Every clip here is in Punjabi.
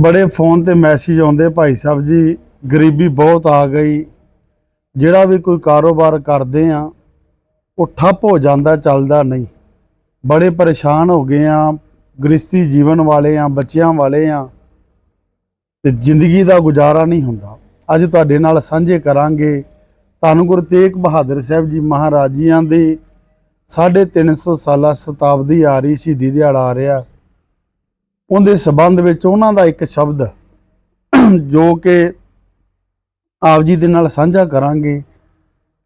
ਬੜੇ ਫੋਨ ਤੇ ਮੈਸੇਜ ਆਉਂਦੇ, ਭਾਈ ਸਾਹਿਬ ਜੀ, ਗਰੀਬੀ ਬਹੁਤ ਆ ਗਈ। ਜਿਹੜਾ ਵੀ ਕੋਈ ਕਾਰੋਬਾਰ ਕਰਦੇ ਆ, ਉਹ ਠੱਪ ਹੋ ਜਾਂਦਾ, ਚੱਲਦਾ ਨਹੀਂ। ਬੜੇ ਪਰੇਸ਼ਾਨ ਹੋ ਗਏ ਆ ਗ੍ਰਸਤੀ ਜੀਵਨ ਵਾਲੇ ਆ, ਬੱਚਿਆਂ ਵਾਲੇ ਆ, ਤੇ ਜ਼ਿੰਦਗੀ ਦਾ ਗੁਜ਼ਾਰਾ ਨਹੀਂ ਹੁੰਦਾ। ਅੱਜ ਤੁਹਾਡੇ ਨਾਲ ਸਾਂਝੇ ਕਰਾਂਗੇ ਧੰਨ ਗੁਰੂ ਤੇਗ ਬਹਾਦਰ ਸਾਹਿਬ ਜੀ ਮਹਾਰਾਜ ਜੀਆਂ ਦੇ 350 ਸਾਲਾ ਸ਼ਤਾਬਦੀ ਆ ਰਹੀ ਸ਼ਹੀਦੀ ਦਿਹਾੜਾ ਆ ਰਿਹਾ। ਉਹਦੇ ਸਬੰਧ ਵਿੱਚ ਉਹਨਾਂ ਦਾ ਇੱਕ ਸ਼ਬਦ ਜੋ ਕਿ ਆਪ ਜੀ ਦੇ ਨਾਲ ਸਾਂਝਾ ਕਰਾਂਗੇ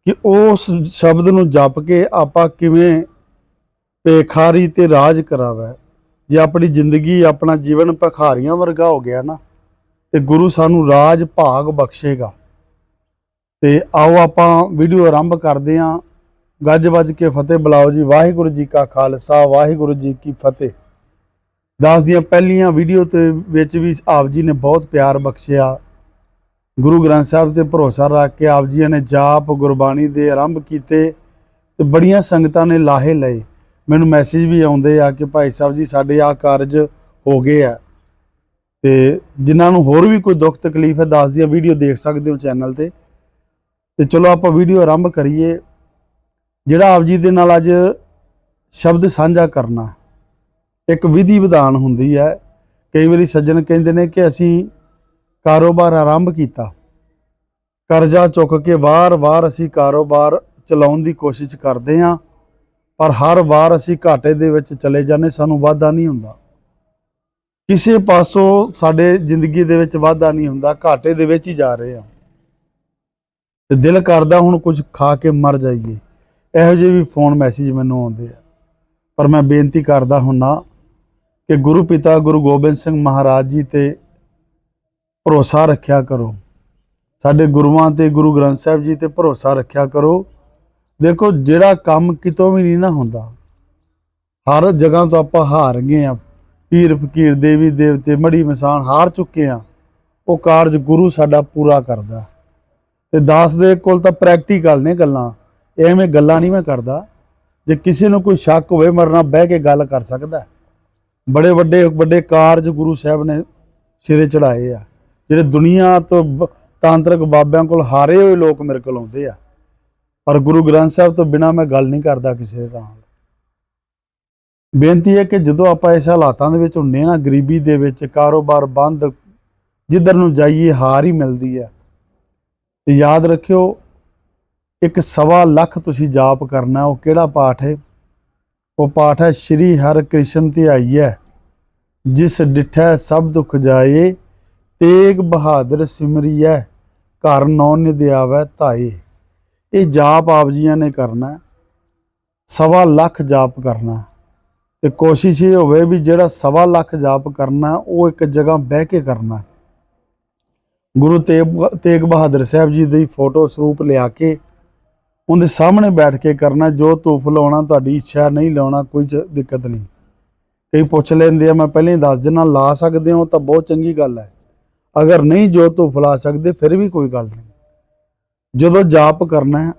ਕਿ ਉਸ ਸ਼ਬਦ ਨੂੰ ਜਪ ਕੇ ਆਪਾਂ ਕਿਵੇਂ ਪੇਖਾਰੀ ਤੇ ਰਾਜ ਕਰਾਵੇ। ਜੇ ਆਪਣੀ ਜ਼ਿੰਦਗੀ ਆਪਣਾ ਜੀਵਨ ਭਖਾਰੀਆਂ ਵਰਗਾ ਹੋ ਗਿਆ ਨਾ, ਤੇ ਗੁਰੂ ਸਾਨੂੰ ਰਾਜ ਭਾਗ ਬਖਸ਼ੇਗਾ। ਤੇ ਆਓ ਆਪਾਂ ਵੀਡੀਓ ਆਰੰਭ ਕਰਦੇ ਹਾਂ ਗੱਜ ਵੱਜ ਕੇ ਫਤਿਹ ਬੁਲਾਓ ਜੀ। ਵਾਹਿਗੁਰੂ ਜੀ ਕਾ ਖਾਲਸਾ, ਵਾਹਿਗੁਰੂ ਜੀ ਕੀ ਫਤਿਹ। ਦਾਸ ਦੀਆਂ ਪਹਿਲੀਆਂ ਵੀਡੀਓ ਤੇ ਵਿੱਚ ਵੀ ਆਪ ਜੀ ਨੇ ਬਹੁਤ ਪਿਆਰ ਬਖਸ਼ਿਆ। ਗੁਰੂ ਗ੍ਰੰਥ ਸਾਹਿਬ ਤੇ ਭਰੋਸਾ ਰੱਖ ਕੇ ਆਪ ਜੀ ਨੇ ਜਾਪ, ਗੁਰਬਾਣੀ ਦੇ ਆਰੰਭ ਕੀਤੇ ਤੇ ਬੜੀਆਂ ਸੰਗਤਾਂ ਨੇ ਲਾਹੇ ਲਏ। ਮੈਨੂੰ ਮੈਸੇਜ ਵੀ ਆਉਂਦੇ ਆ ਕਿ ਭਾਈ ਸਾਹਿਬ ਜੀ, ਸਾਡੇ ਆ ਕਾਰਜ ਹੋ ਗਏ ਆ। ਤੇ ਜਿਨ੍ਹਾਂ ਨੂੰ ਹੋਰ ਵੀ ਕੋਈ ਦੁੱਖ ਤਕਲੀਫ ਹੈ, ਦੱਸ ਦੀਆਂ ਵੀਡੀਓ ਦੇਖ ਸਕਦੇ ਹੋ ਚੈਨਲ ਤੇ। ਤੇ ਚਲੋ ਆਪਾਂ ਵੀਡੀਓ ਆਰੰਭ ਕਰੀਏ। ਜਿਹੜਾ ਆਪ ਜੀ ਦੇ ਨਾਲ ਅੱਜ ਸ਼ਬਦ ਸਾਂਝਾ ਕਰਨਾ। ਇੱਕ ਵਿਧੀ ਵਿਧਾਨ ਹੁੰਦੀ ਹੈ। ਕਈ ਵਾਰੀ ਸੱਜਣ ਕਹਿੰਦੇ ਨੇ ਕਿ ਅਸੀਂ ਕਾਰੋਬਾਰ ਆਰੰਭ ਕੀਤਾ। ਕਰਜ਼ਾ ਚੁੱਕ ਕੇ ਵਾਰ-ਵਾਰ ਅਸੀਂ ਕਾਰੋਬਾਰ ਚਲਾਉਣ ਦੀ ਕੋਸ਼ਿਸ਼ ਕਰਦੇ ਹਾਂ, ਪਰ ਹਰ ਵਾਰ ਅਸੀਂ ਘਾਟੇ ਦੇ ਵਿੱਚ ਚਲੇ ਜਾਂਦੇ, ਸਾਨੂੰ ਵਾਧਾ ਨਹੀਂ ਹੁੰਦਾ। ਕਿਸੇ ਪਾਸੋਂ ਸਾਡੇ ਜ਼ਿੰਦਗੀ ਦੇ ਵਿੱਚ ਵਾਧਾ ਨਹੀਂ ਹੁੰਦਾ, ਘਾਟੇ ਦੇ ਵਿੱਚ ਹੀ ਜਾ ਰਹੇ ਹਾਂ। ਤੇ ਦਿਲ ਕਰਦਾ ਹੁਣ ਕੁਝ ਖਾ ਕੇ ਮਰ ਜਾਈਏ। ਇਹੋ ਜਿਹੇ ਵੀ ਫੋਨ ਮੈਸੇਜ ਮੈਨੂੰ ਆਉਂਦੇ ਆ। ਪਰ ਮੈਂ ਬੇਨਤੀ ਕਰਦਾ ਹੁੰਨਾ ਕਿ ਗੁਰੂ ਪਿਤਾ ਗੁਰੂ ਗੋਬਿੰਦ ਸਿੰਘ ਮਹਾਰਾਜ ਜੀ ਤੇ ਭਰੋਸਾ ਰੱਖਿਆ ਕਰੋ। ਸਾਡੇ ਗੁਰੂਆਂ ਤੇ ਗੁਰੂ ਗ੍ਰੰਥ ਸਾਹਿਬ ਜੀ ਤੇ ਭਰੋਸਾ ਰੱਖਿਆ ਕਰੋ। ਦੇਖੋ, ਜਿਹੜਾ ਕੰਮ ਕਿਤੋਂ ਵੀ ਨਹੀਂ ਨਾ ਹੁੰਦਾ, ਹਰ ਜਗ੍ਹਾ ਤੋਂ ਆਪਾਂ ਹਾਰ ਗਏ ਆ। ਪੀਰ ਫਕੀਰ, ਦੇਵੀ ਦੇਵਤੇ ਮੜੀ ਮਸਾਨ ਹਾਰ ਚੁੱਕੇ ਆ। ਉਹ ਕਾਰਜ ਗੁਰੂ ਸਾਡਾ ਪੂਰਾ ਕਰਦਾ। ਤੇ ਦਾਸ ਦੇ ਕੋਲ ਤਾਂ ਪ੍ਰੈਕਟੀਕਲ ਨੇ ਗੱਲਾਂ। ਐਵੇਂ ਗੱਲਾਂ ਨਹੀਂ ਮੈਂ ਕਰਦਾ। ਜੇ ਕਿਸੇ ਨੂੰ ਕੋਈ ਸ਼ੱਕ ਹੋਵੇ, ਮਰਨਾ ਬਹਿ ਕੇ ਗੱਲ ਕਰ ਸਕਦਾ। ਬੜੇ ਵੱਡੇ ਵੱਡੇ ਕਾਰਜ ਗੁਰੂ ਸਾਹਿਬ ਨੇ ਸਿਰੇ ਚੜਾਏ ਆ। ਜਿਹੜੇ ਦੁਨੀਆ ਤੋਂ ਬ- ਤਾਂਤਰਿਕ ਬਾਬਿਆਂ ਕੋਲ ਹਾਰੇ ਹੋਏ ਲੋਕ ਮੇਰੇ ਕੋਲ ਆਉਂਦੇ ਆ। ਪਰ ਗੁਰੂ ਗ੍ਰੰਥ ਸਾਹਿਬ ਤੋਂ ਬਿਨਾ ਮੈਂ ਗੱਲ ਨਹੀਂ ਕਰਦਾ ਕਿਸੇ ਦੇ ਬੇਨਤੀ ਹੈ ਕਿ ਜਦੋਂ ਆਪਾਂ ਇਸ ਹਾਲਾਤਾਂ ਦੇ ਵਿੱਚ ਹੁੰਨੇ ਨਾ, ਗਰੀਬੀ ਦੇ ਵਿੱਚ, ਕਾਰੋਬਾਰ ਬੰਦ, ਜਿੱਧਰ ਨੂੰ ਜਾਈਏ ਹਾਰ ਹੀ ਮਿਲਦੀ ਹੈ ਤੇ ਯਾਦ ਰੱਖਿਓ, ਇੱਕ ਸਵਾ ਲੱਖ ਤੁਸੀਂ ਜਾਪ ਕਰਨਾ, ਉਹ ਕਿਹੜਾ ਪਾਠ ਹੈ? ਉਹ ਪਾਠ ਹੈ, ਸ਼੍ਰੀ ਹਰਿ ਕ੍ਰਿਸ਼ਨ ਧਿਆਈਐ, ਜਿਸ ਡਿਠੈ ਸਭ ਦੁਖ ਜਾਏ, ਤੇਗ ਬਹਾਦਰ ਸਿਮਰੀਐ, ਘਰ ਨੌ ਨਿਧਿਆਵੈ ਧਾਏ ਇਹ ਜਾਪ ਆਪ ਜੀਆਂ ਨੇ ਕਰਨਾ ਸਵਾ ਲੱਖ ਜਾਪ ਕਰਨਾ ਹੈ। ਤੇ ਕੋਸ਼ਿਸ਼ ਇਹ ਹੋਵੇ ਵੀ ਜਿਹੜਾ ਸਵਾ ਲੱਖ ਜਾਪ ਕਰਨਾ ਉਹ ਇੱਕ ਜਗ੍ਹਾ ਬਹਿ ਕੇ ਕਰਨਾ ਗੁਰੂ ਤੇਗ ਤੇਗ ਬਹਾਦਰ ਸਾਹਿਬ ਜੀ ਦੀ ਫੋਟੋ ਸਰੂਪ ਲਿਆ ਕੇ ਉਹਦੇ ਸਾਹਮਣੇ ਬੈਠ ਕੇ ਕਰਨਾ, ਜੋ ਧੂਫ ਲਾਉਣਾ, ਤੁਹਾਡੀ ਇੱਛਾ ਨਹੀਂ ਲਾਉਣਾ, ਕੋਈ ਚ- ਦਿੱਕਤ ਨਹੀਂ। ਕਈ ਪੁੱਛ ਲੈਂਦੇ ਆ, ਮੈਂ ਪਹਿਲਾਂ ਹੀ ਦੱਸ ਦਿਨਾਂ ਲਾ ਸਕਦੇ ਹੋ? ਤਾਂ ਬਹੁਤ ਚੰਗੀ ਗੱਲ ਹੈ। ਅਗਰ ਨਹੀਂ, ਜੋ ਧੂਫ ਲਾ ਸਕਦੇ, ਫਿਰ ਵੀ ਕੋਈ ਗੱਲ ਨਹੀਂ। ਜਦੋਂ ਜਾਪ ਕਰਨਾ ਹੈ,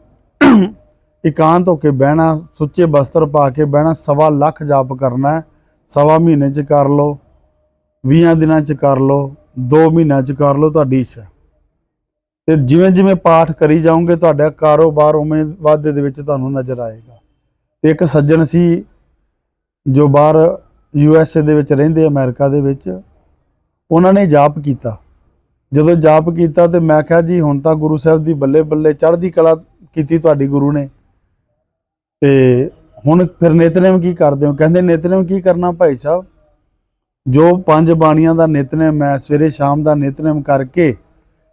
ਇਕਾਂਤ ਹੋ ਕੇ ਬਹਿਣਾ, ਸੁੱਚੇ ਬਸਤਰ ਪਾ ਕੇ ਬਹਿਣਾ, ਸਵਾ ਲੱਖ ਜਾਪ ਕਰਨਾ ਸਵਾ ਮਹੀਨੇ ਚ ਕਰ ਲਓ 20 ਦਿਨਾਂ ਚ ਕਰ ਲਓ 2 ਮਹੀਨਿਆਂ ਚ ਕਰ ਲਓ, ਤੁਹਾਡੀ ਇੱਛਾ। ਤੇ ਜਿਵੇਂ ਜਿਵੇਂ ਪਾਠ ਕਰੀ ਜਾਓਗੇ, ਤੁਹਾਡਾ ਕਾਰੋਬਾਰ ਉਵੇਂ ਵਾਧੇ ਦੇ ਵਿੱਚ ਤੁਹਾਨੂੰ ਨਜ਼ਰ ਆਏਗਾ। ਤੇ ਇੱਕ ਸੱਜਣ ਸੀ ਜੋ ਬਾਹਰ ਯੂ ਐਸ ਏ ਦੇ ਵਿੱਚ ਰਹਿੰਦੇ, ਅਮਰੀਕਾ ਦੇ ਵਿੱਚ। ਉਹਨਾਂ ਨੇ ਜਾਪ ਕੀਤਾ। ਜਦੋਂ ਜਾਪ ਕੀਤਾ ਤੇ ਮੈਂ ਕਿਹਾ, ਜੀ, ਹੁਣ ਤਾਂ ਗੁਰੂ ਸਾਹਿਬ ਦੀ ਬੱਲੇ ਬੱਲੇ ਚੜ੍ਹਦੀ ਕਲਾ ਕੀਤੀ ਤੁਹਾਡੀ ਗੁਰੂ ਨੇ। ਤੇ ਹੁਣ ਫਿਰ ਨਿਤਨੇਮ ਕੀ ਕਰਦੇ ਹੋ? ਕਹਿੰਦੇ, ਨਿਤਨੇਮ ਕੀ ਕਰਨਾ ਭਾਈ ਸਾਹਿਬ? ਜੋ ਪੰਜ ਬਾਣੀਆਂ ਦਾ ਨਿਤਨੇਮ ਮੈਂ ਸਵੇਰੇ ਸ਼ਾਮ ਦਾ ਨਿਤਨੇਮ ਕਰਕੇ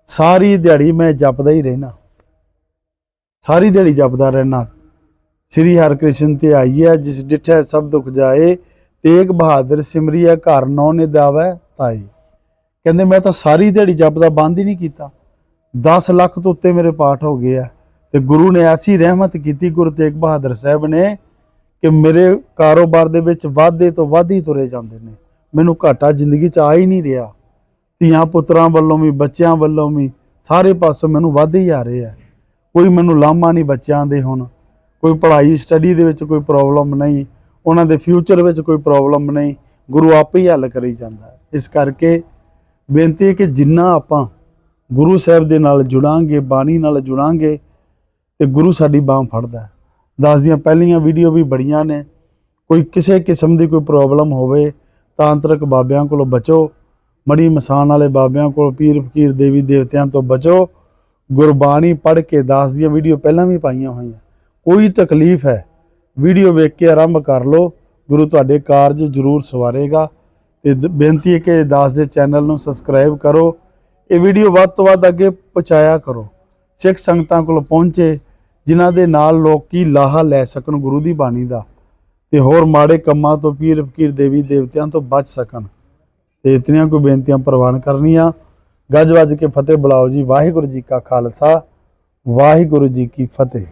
ਸਾਰੀ ਦਿਹਾੜੀ ਮੈਂ ਜਪਦਾ ਹੀ ਰਹਿਣਾ ਸਾਰੀ ਦਿਹਾੜੀ ਜਪਦਾ ਰਹਿਣਾ ਸ੍ਰੀ ਹਰਿਕ੍ਰਿਸ਼ਨ ਤੇ ਆਈਐ ਜਿਸ ਡਿਠੈ ਸਭ ਦੁਖ ਜਾਏ, ਤੇਗ ਬਹਾਦਰ ਸਿਮਰੀਐ ਘਰ ਨੌ ਨੇ ਨਿਦਾਵੈ ਤਾਈ। ਕਹਿੰਦੇ, ਮੈਂ ਤਾਂ ਸਾਰੀ ਦਿਹਾੜੀ ਜਪਦਾ ਬੰਦ ਹੀ ਨਹੀਂ ਕੀਤਾ। 10 ਲੱਖ ਤੋਂ ਉੱਤੇ ਮੇਰੇ ਪਾਠ ਹੋ ਗਏ ਆ। ਤੇ ਗੁਰੂ ਨੇ ਐਸੀ ਰਹਿਮਤ ਕੀਤੀ ਗੁਰੂ ਤੇਗ ਬਹਾਦਰ ਸਾਹਿਬ ਨੇ, ਕਿ ਮੇਰੇ ਕਾਰੋਬਾਰ ਦੇ ਵਿੱਚ ਵਾਧੇ ਤੋਂ ਵੱਧ ਹੀ ਤੁਰੇ ਜਾਂਦੇ ਨੇ। ਮੈਨੂੰ ਘਾਟਾ ਜ਼ਿੰਦਗੀ 'ਚ ਆ ਹੀ ਨਹੀਂ ਰਿਹਾ। ਧੀਆਂ ਪੁੱਤਰਾਂ ਵੱਲੋਂ ਵੀ, ਬੱਚਿਆਂ ਵੱਲੋਂ ਵੀ, ਸਾਰੇ ਪਾਸੋਂ ਮੈਨੂੰ ਵੱਧ ਹੀ ਆ ਰਹੇ ਆ। ਕੋਈ ਮੈਨੂੰ ਲਾਮਾ ਨਹੀਂ ਬੱਚਿਆਂ ਦੇ ਹੁਣ। ਕੋਈ ਪੜ੍ਹਾਈ ਸਟੱਡੀ ਦੇ ਵਿੱਚ ਕੋਈ ਪ੍ਰੋਬਲਮ ਨਹੀਂ। ਉਹਨਾਂ ਦੇ ਫਿਊਚਰ ਵਿੱਚ ਕੋਈ ਪ੍ਰੋਬਲਮ ਨਹੀਂ। ਗੁਰੂ ਆਪੇ ਹੀ ਹੱਲ ਕਰੀ ਜਾਂਦਾ। ਇਸ ਕਰਕੇ ਬੇਨਤੀ ਹੈ ਕਿ ਜਿੰਨਾ ਆਪਾਂ ਗੁਰੂ ਸਾਹਿਬ ਦੇ ਨਾਲ ਜੁੜਾਂਗੇ, ਬਾਣੀ ਨਾਲ ਜੁੜਾਂਗੇ, ਤੇ ਗੁਰੂ ਸਾਡੀ ਬਾਹ ਫੜਦਾ ਹੈ। ਦੀਆਂ, ਪਹਿਲੀਆਂ ਵੀਡੀਓ ਵੀ ਬੜੀਆਂ ਨੇ। ਕੋਈ ਕਿਸੇ ਕਿਸਮ ਦੀ ਕੋਈ ਪ੍ਰੋਬਲਮ ਹੋਵੇ ਤਾਂਤਰਿਕ ਬਾਬਿਆਂ ਕੋਲੋਂ ਬਚੋ। ਮੜੀ ਮਸਾਨ ਵਾਲੇ ਬਾਬਿਆਂ ਕੋਲ ਪੀਰ ਫਕੀਰ ਦੇਵੀ ਦੇਵਤਿਆਂ ਤੋਂ ਬਚੋ। ਗੁਰਬਾਣੀ ਪੜ੍ਹ ਕੇ ਦਾਸ ਦੀਆਂ ਵੀਡੀਓ ਪਹਿਲਾਂ ਵੀ ਪਾਈਆਂ ਹੋਈਆਂ। ਕੋਈ ਤਕਲੀਫ ਹੈ, ਵੀਡੀਓ ਵੇਖ ਕੇ ਆਰੰਭ ਕਰ ਲਓ। ਗੁਰੂ ਤੁਹਾਡੇ ਕਾਰਜ ਜ਼ਰੂਰ ਸਵਾਰੇਗਾ। ਤੇ ਬੇਨਤੀ ਹੈ ਕਿ ਦਾਸ ਦੇ ਚੈਨਲ ਨੂੰ ਸਬਸਕ੍ਰਾਈਬ ਕਰੋ। ਇਹ ਵੀਡੀਓ ਵੱਧ ਤੋਂ ਵੱਧ ਅੱਗੇ ਪਹੁੰਚਾਇਆ ਕਰੋ। ਸਿੱਖ ਸੰਗਤਾਂ ਕੋਲ ਪਹੁੰਚੇ, ਜਿਨ੍ਹਾਂ ਦੇ ਨਾਲ ਲੋਕੀ ਲਾਹਾ ਲੈ ਸਕਣ ਗੁਰੂ ਦੀ ਬਾਣੀ ਦਾ। ਤੇ ਹੋਰ ਮਾੜੇ ਕੰਮਾਂ ਤੋਂ ਪੀਰ ਫਕੀਰ ਦੇਵੀ ਦੇਵਤਿਆਂ ਤੋਂ ਬਚ ਸਕਣ। ਤੇ ਇਤਨੀਆਂ ਕੋਈ ਬੇਨਤੀਆਂ ਪ੍ਰਵਾਨ ਕਰਨੀਆਂ। ਗੱਜ ਵੱਜ ਕੇ ਫਤਿਹ ਬੁਲਾਓ ਜੀ। ਵਾਹਿਗੁਰੂ ਜੀ ਕਾ ਖਾਲਸਾ, ਵਾਹਿਗੁਰੂ ਜੀ ਕੀ ਫਤਿਹ।